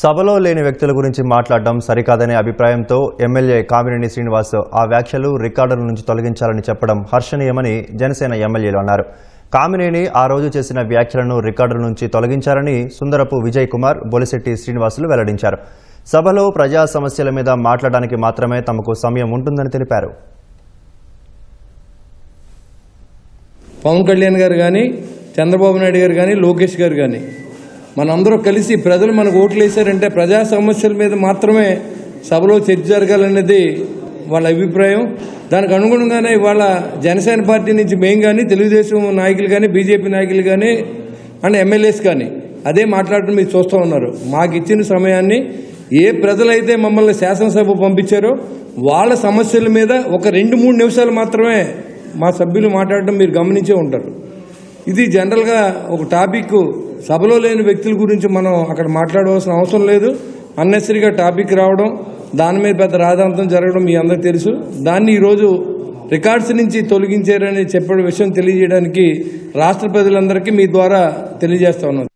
సభలో లేని వ్యక్తుల గురించి మాట్లాడడం సరికాదనే అభిప్రాయంతో ఎమ్మెల్యే కామినేని శ్రీనివాస్ ఆ వ్యాఖ్యలు రికార్డుల నుంచి తొలగించాలని చెప్పడం హర్షణీయమని జనసేన ఎమ్మెల్యేలు అన్నారు. కామినేని ఆ రోజు చేసిన వ్యాఖ్యలను రికార్డుల నుంచి తొలగించారని సుందరపు విజయ్ కుమార్ బొలిశెట్టి శ్రీనివాసులు వెల్లడించారు. సభలో ప్రజా సమస్యల మీద మాట్లాడడానికి మాత్రమే తమకు సమయం ఉంటుందని తెలిపారు. పవన్ కళ్యాణ్ గారు కానీ చంద్రబాబు నాయుడు గారు కానీ లోకేష్ గారు కానీ మనందరూ కలిసి ప్రజలు మనకు ఓట్లు వేశారంటే ప్రజా సమస్యల మీద మాత్రమే సభలో చర్చ జరగాలనేది వాళ్ళ అభిప్రాయం. దానికి అనుగుణంగానే ఇవాళ జనసేన పార్టీ నుంచి మేము కానీ తెలుగుదేశం నాయకులు కానీ బీజేపీ నాయకులు కానీ అండ్ ఎమ్మెల్యేస్ కానీ అదే మాట్లాడటం మీరు చూస్తూ ఉన్నారు. మాకు ఇచ్చిన సమయాన్ని ఏ ప్రజలైతే మమ్మల్ని శాసనసభ పంపించారో వాళ్ళ సమస్యల మీద ఒక రెండు మూడు నిమిషాలు మాత్రమే మా సభ్యులు మాట్లాడటం మీరు గమనించే ఉంటారు. ఇది జనరల్గా ఒక టాపిక్ సభలో లేని వ్యక్తుల గురించి మనం అక్కడ మాట్లాడవలసిన అవసరం లేదు. అన్నెసరిగా టాపిక్ రావడం దాని మీద పెద్ద రాధాంతం జరగడం మీ అందరికీ తెలుసు. దాన్ని ఈరోజు రికార్డ్స్ నుంచి తొలగించారని చెప్పే విషయం తెలియజేయడానికి రాష్ట్ర ప్రజలందరికీ మీ ద్వారా తెలియజేస్తా ఉన్నాను.